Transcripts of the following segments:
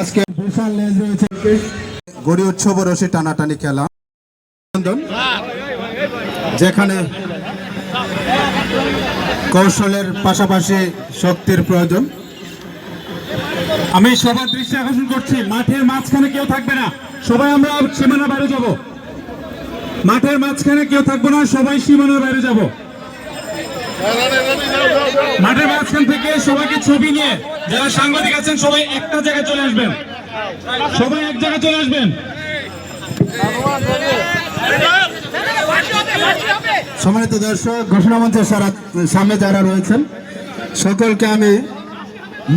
আজকে বিশাল লেজ রয়েছে। গড়ি উৎসব রশি টানাটানি খেলা। যেখানে কৌশলের পাশাপাশি শক্তির প্রয়োজন। আমি সবার দৃষ্টি আকর্ষণ করছি মাঠের মাঝখানে কেউ থাকবে না। সবাই আমরা সীমানা বাইরে যাব। মাঠের মাঝখানে কেউ থাকবে না সবাই সীমানার বাইরে যাব। মাঠের মাঝখান থেকে সবাইকে ছবি নিয়ে যারা সাংবাদিক আছেন, সবাই একটা জায়গায় চলে আসবেন। সবাই এক জায়গায় চলে আসবেন। সম্মানিত দর্শক, ঘোষণা মঞ্চের সারা সামনে যারা রয়েছেন, সকলকে আমি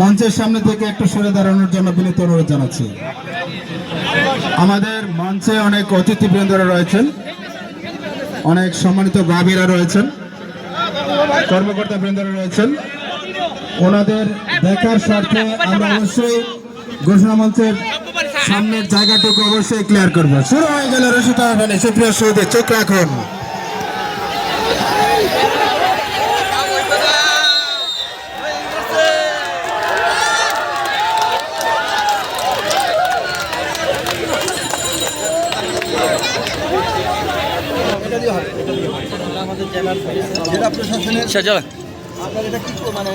মঞ্চের সামনে থেকে একটু সরে দাঁড়ানোর জন্য বিনীত অনুরোধ জানাচ্ছি। আমাদের মঞ্চে অনেক অতিথিবৃন্দরা রয়েছেন, অনেক সম্মানিত ভাবিরা রয়েছেন। কর্মকর্তা বৃন্দরা রয়েছেন। ওনাদের দেখার স্বার্থে আমরা অবশ্যই ঘোষণা মঞ্চের সামনের জায়গাটুকু অবশ্যই ক্লিয়ার করব। শুরু হয়ে গেল রসিতা সুপ্রিয় সৌদে চোখ রাখুন। জেলা প্রশাসনের আপনার এটা কি মানে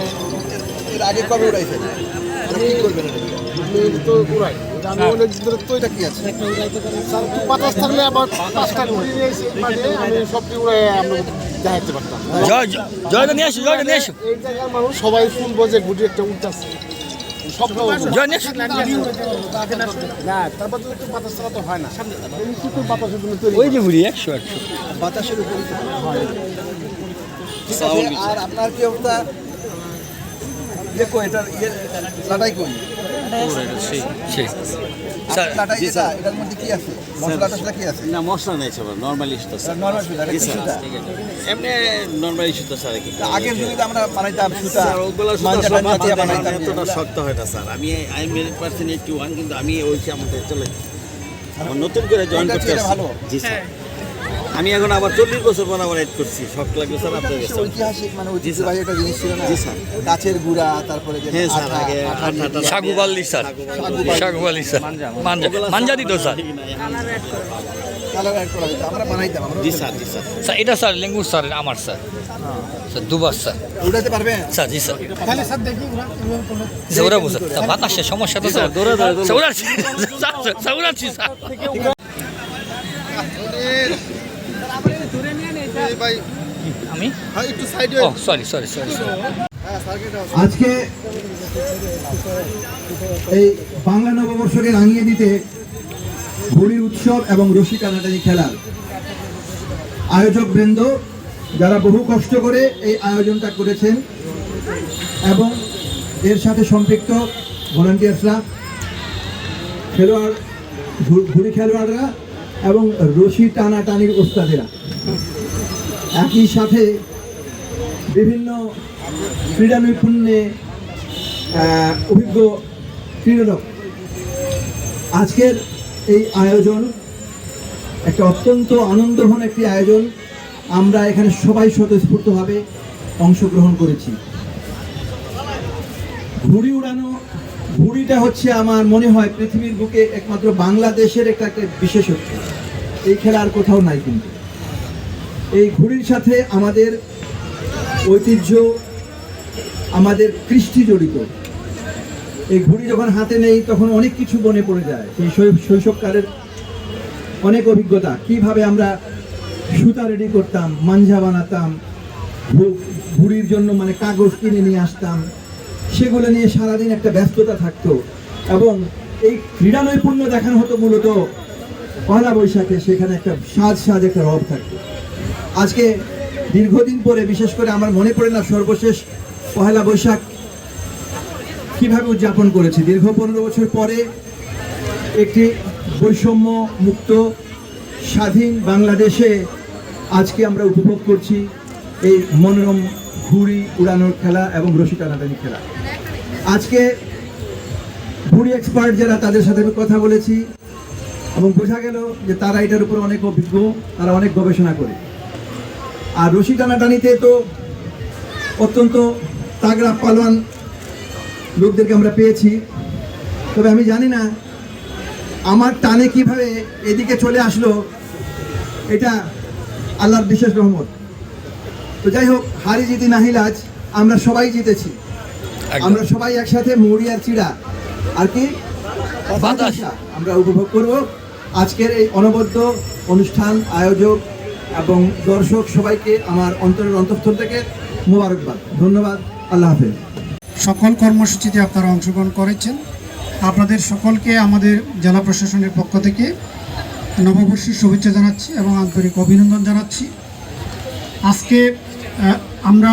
এর আগে কবে উড়াইছেন? কি করবেন তো উড়াই। আমি অনেক দূরে এটা কি আছে? স্যার বাতাস থাকলে আবার পাঁচটা মানে আমি সবটি উড়াই আমরা দেখাতে পারতাম। জয়টা নিয়ে আসো জয়টা নিয়ে আসো এই জায়গার মানুষ সবাই শুনব যে ঘুরি একটা উঠতেছে ওই যে ঘুরি একশো একশো। বাতাসের উপরে আছে, আর আপনার কি অবস্থা? ইয়ে ইয়ে কই? সেই আর লাটাই যেটা এটার মধ্যে কি আছে? মশলাটা সেটা কি আছে? না মশলা নেই সবার নর্মালি সুতা স্যার। নর্মাল সুতা এমনি নর্মালি সুতা স্যার কি আগের যুগে তো আমরা বানাইতাম সুতা ওগুলো সুতা এতটা শক্ত হয় না স্যার। আমি আই মেরি পার্সেন্ট এইটি ওয়ান কিন্তু আমি ওই আমাদের চলে আমার নতুন করে জয়েন করতে। জি স্যার। আমি এখন আবার চল্লিশ বছর পর আবার এড করছি। শখ লাগবে স্যার আপনার ঐতিহাসিক মানে ঐতিহ্যবাহী একটা জিনিস ছিল না? জি, স্যার। গাছের গুড়া তারপরে যে হ্যাঁ স্যার আগে আঠা সাগু বাল্লি স্যার। সাগু বাল্লি স্যার। মাঞ্জা। মাঞ্জা। দিত স্যার। আমরা বানাইতাম জি স্যার জি স্যার। স্যার এটা স্যার লেঙ্গুর স্যার আমার স্যার। স্যার দুবার স্যার। উড়াতে পারবেন স্যার জি স্যার। তাহলে দেখি বাতাসের সমস্যা তো স্যার দৌড়া দৌড়া উড়াচ্ছি স্যার, স্যার, স্যার উড়াচ্ছি স্যার আমি? একটু সাইডে ও সরি সরি সরি আজকে এই বাংলা নববর্ষকে রাঙিয়ে দিতে হোলির উৎসব এবং রশি টানাটানি খেলার আয়োজক বৃন্দ যারা বহু কষ্ট করে এই আয়োজনটা করেছেন এবং এর সাথে সম্পৃক্ত ভলান্টিয়ার্সরা খেলোয়াড় ঘুড়ি খেলোয়াড়রা এবং রশি টানাটানির ওস্তাদেরা। একই সাথে বিভিন্ন ক্রীড়া নৈপুণ্যে অভিজ্ঞ ক্রীড়ক আজকের এই আয়োজন একটা অত্যন্ত আনন্দঘন একটি আয়োজন। আমরা এখানে সবাই স্বতঃস্ফূর্তভাবে অংশগ্রহণ করেছি। ঘুড়ি উড়ানো, ঘুড়িটা হচ্ছে আমার মনে হয় পৃথিবীর বুকে একমাত্র বাংলাদেশের একটা একটা বিশেষত্ব। এই খেলা আর কোথাও নাই কিন্তু। এই ঘুড়ির সাথে আমাদের ঐতিহ্য, আমাদের কৃষ্টি জড়িত। এই ঘুড়ি যখন হাতে নেই, তখন অনেক কিছু মনে পড়ে যায়। সেই শৈশবকালের অনেক অভিজ্ঞতা। কীভাবে আমরা সুতা রেডি করতাম, মাঞ্জা বানাতাম ঘুড়ির জন্য মানে কাগজ কিনে নিয়ে আসতাম, সেগুলো নিয়ে সারাদিন একটা ব্যস্ততা থাকতো। এবং এই ক্রীড়া নৈপুণ্য দেখানো হতো মূলত পয়লা বৈশাখে সেখানে একটা সাজ সাজ একটা রব থাকতো। আজকে দীর্ঘদিন পরে, বিশেষ করে আমার মনে পড়ে না সর্বশেষ পহেলা বৈশাখ কীভাবে উদযাপন করেছি। দীর্ঘ পনেরো বছর পরে একটি বৈষম্য মুক্ত স্বাধীন বাংলাদেশে আজকে আমরা উপভোগ করছি এই মনোরম ঘুড়ি উড়ানোর খেলা এবং রশি টানাটানি খেলা। আজকে ঘুড়ি এক্সপার্ট যারা, তাদের সাথে আমি কথা বলেছি এবং বোঝা গেল যে তারা এটার উপর অনেক অভিজ্ঞ, তারা অনেক গবেষণা করে। আর রশি টানাটানিতে তো অত্যন্ত তাগড়া পালোয়ান লোকদেরকে আমরা পেয়েছি। তবে আমি জানি না আমার টানে কীভাবে এদিকে চলে আসলো এটা আল্লাহর বিশেষ রহমত। তো যাই হোক হারি জিতি নাহিলাজ আমরা সবাই জিতেছি। আমরা সবাই একসাথে মুড়ি আর চিড়া। আর কি? বাতাসা। আমরা উপভোগ করব। আজকের এই অনবদ্য অনুষ্ঠান আয়োজক এবং দর্শক সবাইকে আমার অন্তরের অন্তঃস্থল থেকে মোবারকবাদ। ধন্যবাদ। আল্লাহ হাফেজ। সকল কর্মসূচিতে আপনারা অংশগ্রহণ করেছেন। আপনাদের সকলকে আমাদের জেলা প্রশাসনের পক্ষ থেকে নববর্ষের শুভেচ্ছা জানাচ্ছি এবং আন্তরিক অভিনন্দন জানাচ্ছি। আজকে আমরা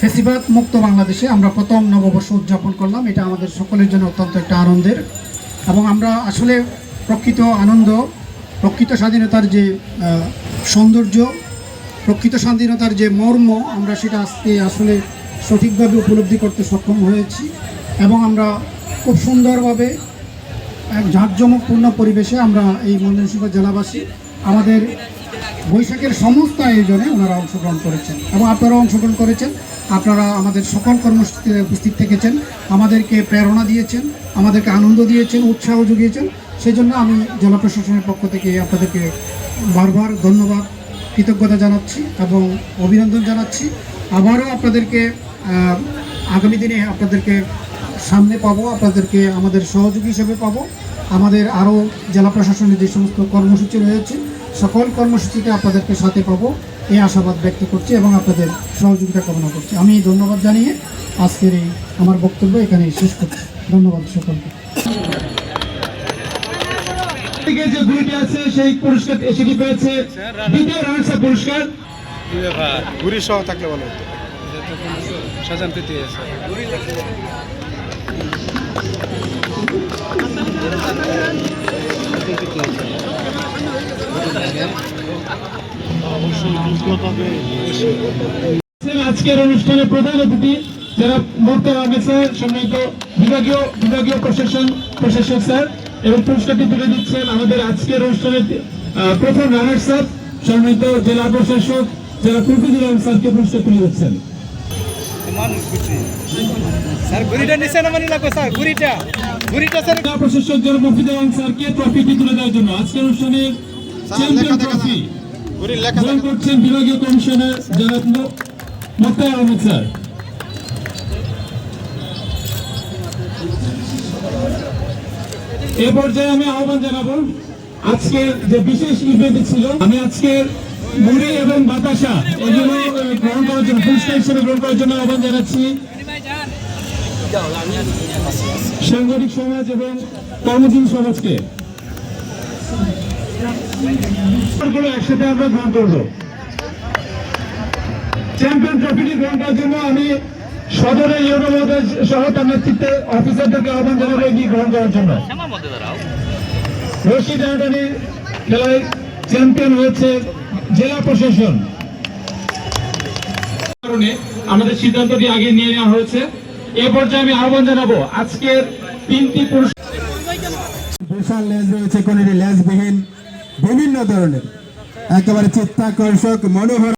ফেসিবাদ মুক্ত বাংলাদেশে আমরা প্রথম নববর্ষ উদযাপন করলাম। এটা আমাদের সকলের জন্য অত্যন্ত একটা আনন্দের। এবং আমরা আসলে প্রকৃত আনন্দ, প্রকৃত স্বাধীনতার যে সৌন্দর্য, প্রকৃত স্বাধীনতার যে মর্ম, আমরা সেটা আজকে আসলে সঠিকভাবে উপলব্ধি করতে সক্ষম হয়েছি এবং আমরা খুব সুন্দরভাবে এক জাঁকজমকপূর্ণ পরিবেশে আমরা এই ময়মনসিংহ জেলাবাসী আমাদের বৈশাখের সমস্ত আয়োজনে ওনারা অংশগ্রহণ করেছেন এবং আপনারাও অংশগ্রহণ করেছেন। আপনারা আমাদের সকল কর্মসূচিতে উপস্থিত থেকেছেন, আমাদেরকে প্রেরণা দিয়েছেন, আমাদেরকে আনন্দ দিয়েছেন, উৎসাহ জুগিয়েছেন সেই জন্য আমি জেলা প্রশাসনের পক্ষ থেকে আপনাদেরকে বারবার ধন্যবাদ, কৃতজ্ঞতা জানাচ্ছি এবং অভিনন্দন জানাচ্ছি। আবারও আপনাদেরকে আগামী দিনে আপনাদেরকে সামনে পাবো, আপনাদেরকে আমাদের সহযোগী হিসেবে পাবো। আমাদের আরও জেলা প্রশাসনের যে সমস্ত কর্মসূচি রয়েছে, সকল কর্মসূচিতে আপনাদেরকে সাথে পাবো এই আশাবাদ ব্যক্ত করছি এবং আপনাদের সহযোগিতা কামনা করছি। আমি ধন্যবাদ জানিয়ে আজকের এই আমার বক্তব্য এখানে শেষ করছি। ধন্যবাদ সকলকে। থেকে যে গুলিটি আছে সেই পুরস্কার সেটি পেয়েছে? দ্বিতীয় রানার্স পুরস্কার। ঘুরি সহ থাকলে ভালো হতো। সাজান পেতে আজকের অনুষ্ঠানে প্রধান অতিথি যারা মোর্তার অফিসার সম্মানিত বিভাগীয় বিভাগীয় প্রশাসন প্রশাসক স্যার। এবং পুরস্কারটি তুলে দিচ্ছেন আমাদের আজকের অনুষ্ঠানের প্রথম রানার্স আপ সম্মানিত জেলা প্রশাসক জেলা প্রফিজুল আলম স্যারকে পুরস্কার তুলে দিচ্ছেন। স্যার ঘুরিটা নিচে নামানি লাগবে স্যার ঘুরিটা ঘুরিটা স্যার। জেলা প্রশাসক জেলা প্রফিজুল আলম স্যারকে ট্রফিটি তুলে দেওয়ার জন্য আজকের অনুষ্ঠানে চ্যাম্পিয়ন ট্রফি করছেন বিভাগীয় কমিশনার জনাব মোক্তার আহমেদ স্যার। এ পর্যায়ে আমি আহ্বান জানাব আজকের যে বিশেষ ইভেন্ট ছিল, আমি আজকের মুড়ি এবং বাতাসা গ্রহণ করার জন্য, পুরস্কার হিসেবে গ্রহণ করার জন্য আহ্বান জানাচ্ছি। সমাজ এবং কর্মজীবী সমাজকে। একসাথে আমরা গ্রহণ করব। চ্যাম্পিয়ন ট্রফিটি গ্রহণ করার জন্য আমি সদরের ইউরো মহোদয় সহ তার নেতৃত্বে অফিসারদেরকে আহ্বান জানাব এগিয়ে গ্রহণ করার জন্য। রশি টানাটানি খেলায় চ্যাম্পিয়ন হয়েছে জেলা প্রশাসন। কারণে আমাদের সিদ্ধান্তটি আগে নিয়ে নেওয়া হয়েছে। এ পর্যায়ে আমি আহ্বান জানাব আজকের তিনটি পুরস্কার বিশাল লেজ রয়েছে কোনটি লেজবিহীন বিভিন্ন ধরনের। একেবারে চিত্তাকর্ষক মনোহর